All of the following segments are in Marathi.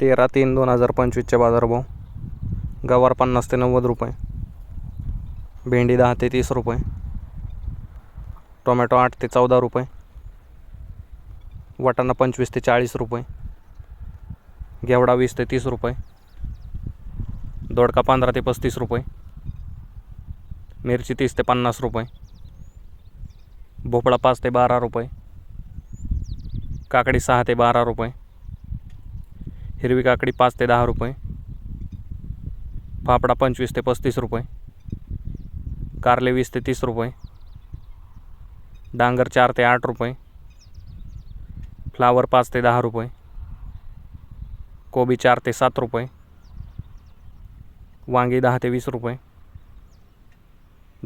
तेरा तीन दोन हजार पंचवीसचे बाजारभाव. गवार पन्नास ते नव्वद रुपये. भेंडी दहा ते तीस रुपये. टोमॅटो आठ ते चौदा रुपये. वाटाणा पंचवीस ते चाळीस रुपये. घेवडा वीस ते तीस रुपये. दोडका पंधरा ते पस्तीस रुपये. मिरची तीस ते पन्नास रुपये. भोपळा पाच ते बारा रुपये. काकडी सहा ते बारा रुपये. हिरवी काकडी पाच ते दहा रुपये. फाफडा पंचवीस ते पस्तीस रुपये. कारले वीस ते तीस रुपये. डांगर चार ते आठ रुपये. फ्लावर पाच ते दहा रुपये. कोबी चार ते सात रुपये. वांगी दहा ते वीस रुपये.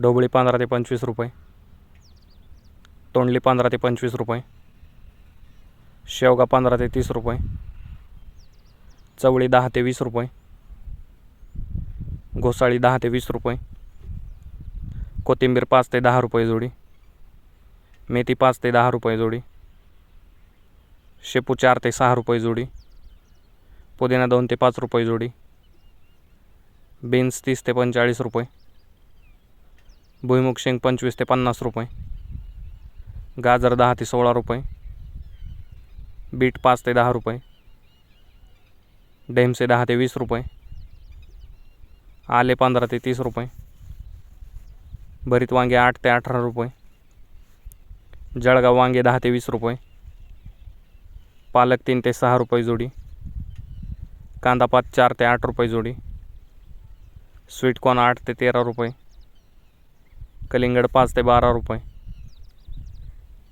ढोबळी पंधरा ते पंचवीस रुपये. तोंडली पंधरा ते पंचवीस रुपये. शेवगा पंधरा ते तीस रुपये. चवळी दहा ते वीस रुपये. घोसाळी दहा ते वीस रुपये. कोथिंबीर पाच ते दहा रुपये जोडी. मेथी पाच ते दहा रुपये जोडी. शेपू चार ते सहा रुपये जोडी. पुदिना दोन ते पाच रुपये जोडी. बीन्स तीस ते पंचेचाळीस रुपये. भुईमुग शेंग पंचवीस ते पन्नास रुपये. गाजर दहा ते सोळा रुपये. बीट पाच ते दहा रुपये. डेमसे दहा ते वीस रुपये. आले पंधरा ते तीस रुपये. भरीत वांगे आठ ते अठरा रुपये. जळगाव वांगे दहा ते वीस रुपये. पालक तीन ते सहा रुपये जोडी. कांदा पात चार ते आठ रुपये जोडी. स्वीटकॉर्न आठ ते तेरा रुपये. कलिंगड पाच ते बारा रुपये.